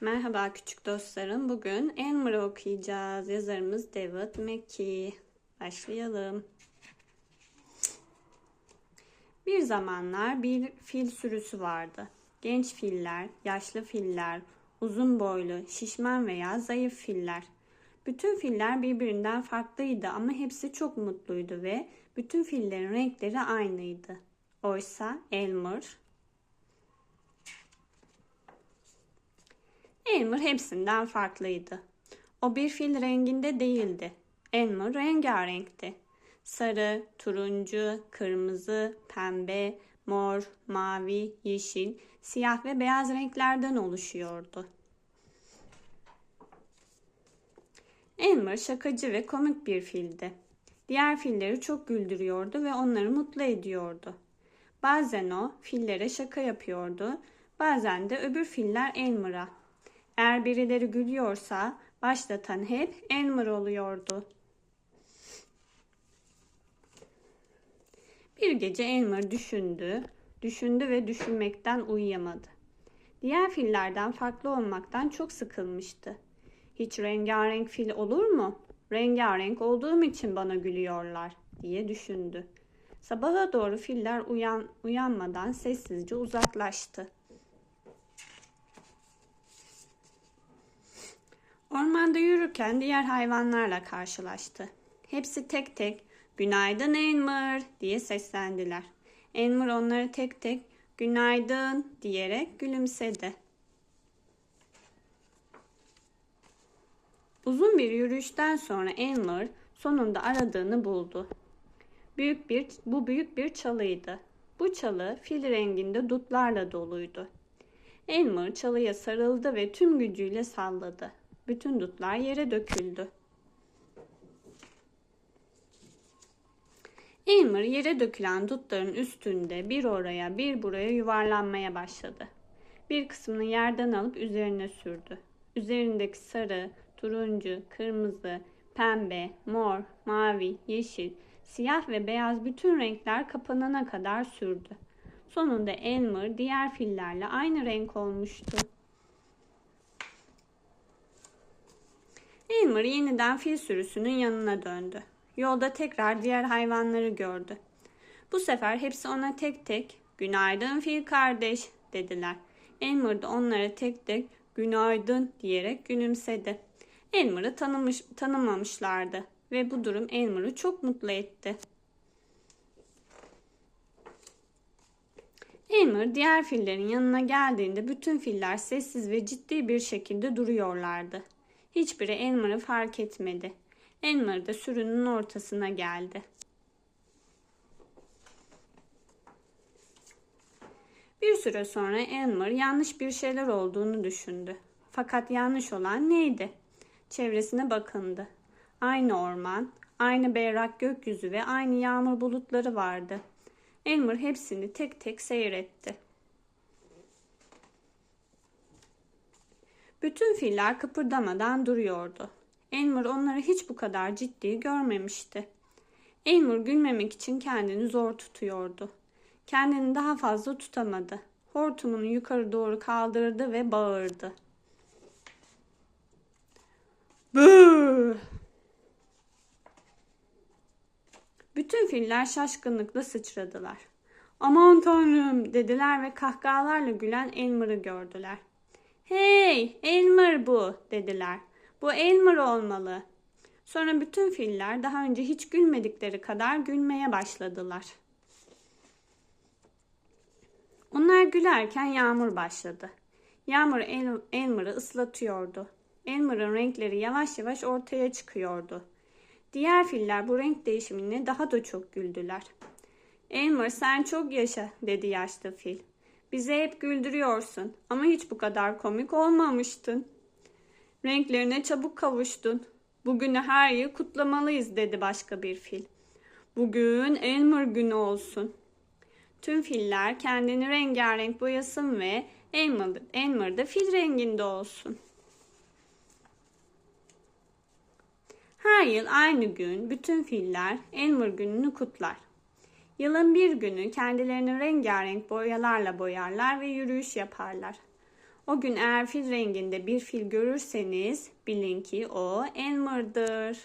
Merhaba küçük dostlarım. Bugün Elmer'ı okuyacağız. Yazarımız David Mackey. Başlayalım. Bir zamanlar bir fil sürüsü vardı. Genç filler, yaşlı filler, uzun boylu, şişman veya zayıf filler. Bütün filler birbirinden farklıydı ama hepsi çok mutluydu ve bütün fillerin renkleri aynıydı. Oysa Elmer Elmer hepsinden farklıydı. O bir fil renginde değildi. Elmer rengarenkti. Sarı, turuncu, kırmızı, pembe, mor, mavi, yeşil, siyah ve beyaz renklerden oluşuyordu. Elmer şakacı ve komik bir fildi. Diğer filleri çok güldürüyordu ve onları mutlu ediyordu. Bazen o fillere şaka yapıyordu, bazen de öbür filler Elmer'a. Eğer birileri gülüyorsa başlatan hep Elmer oluyordu. Bir gece Elmer düşündü, düşündü ve düşünmekten uyuyamadı. Diğer fillerden farklı olmaktan çok sıkılmıştı. Hiç rengarenk fil olur mu? Rengarenk olduğum için bana gülüyorlar diye düşündü. Sabaha doğru filler uyan, uyanmadan sessizce uzaklaştı. Ormanda yürürken diğer hayvanlarla karşılaştı. Hepsi tek tek "Günaydın Elmer" diye seslendiler. Elmer onları tek tek "Günaydın" diyerek gülümsedi. Uzun bir yürüyüşten sonra Elmer sonunda aradığını buldu. Büyük bir bu büyük bir çalıydı. Bu çalı fil renginde dutlarla doluydu. Elmer çalıya sarıldı ve tüm gücüyle salladı. Bütün dutlar yere döküldü. Elmer yere dökülen dutların üstünde bir oraya bir buraya yuvarlanmaya başladı. Bir kısmını yerden alıp üzerine sürdü. Üzerindeki sarı, turuncu, kırmızı, pembe, mor, mavi, yeşil, siyah ve beyaz bütün renkler kapanana kadar sürdü. Sonunda Elmer diğer fillerle aynı renk olmuştu. Elmer yeniden fil sürüsünün yanına döndü. Yolda tekrar diğer hayvanları gördü. Bu sefer hepsi ona tek tek "Günaydın fil kardeş." dediler. Elmer de onlara tek tek "Günaydın." diyerek gülümsedi. Elmer'ı tanımış, tanımamışlardı ve bu durum Elmer'ı çok mutlu etti. Elmer diğer fillerin yanına geldiğinde bütün filler sessiz ve ciddi bir şekilde duruyorlardı. Hiçbiri Elmer'ı fark etmedi. Elmer da sürünün ortasına geldi. Bir süre sonra Elmer yanlış bir şeyler olduğunu düşündü. Fakat yanlış olan neydi? Çevresine bakındı. Aynı orman, aynı berrak gökyüzü ve aynı yağmur bulutları vardı. Elmer hepsini tek tek seyretti. Bütün filler kıpırdamadan duruyordu. Elmer onları hiç bu kadar ciddi görmemişti. Elmer gülmemek için kendini zor tutuyordu. Kendini daha fazla tutamadı. Hortumunu yukarı doğru kaldırdı ve bağırdı. Bıı! Bütün filler şaşkınlıkla sıçradılar. Aman tanrım dediler ve kahkahalarla gülen Elmer'ı gördüler. Hey Elmer bu dediler. Bu Elmer olmalı. Sonra bütün filler daha önce hiç gülmedikleri kadar gülmeye başladılar. Onlar gülerken yağmur başladı. Yağmur El Elmer'ı ıslatıyordu. Elmer'ın renkleri yavaş yavaş ortaya çıkıyordu. Diğer filler bu renk değişimine daha da çok güldüler. Elmer sen çok yaşa dedi yaşlı fil. Bizi hep güldürüyorsun ama hiç bu kadar komik olmamıştın. Renklerine çabuk kavuştun. Bugünü her yıl kutlamalıyız dedi başka bir fil. Bugün Elmer günü olsun. Tüm filler kendini rengarenk boyasın ve Elmer, Elmer da fil renginde olsun. Her yıl aynı gün bütün filler Elmer gününü kutlar. Yılın bir günü kendilerini rengarenk boyalarla boyarlar ve yürüyüş yaparlar. O gün eğer fil renginde bir fil görürseniz bilin ki o Elmer'dır.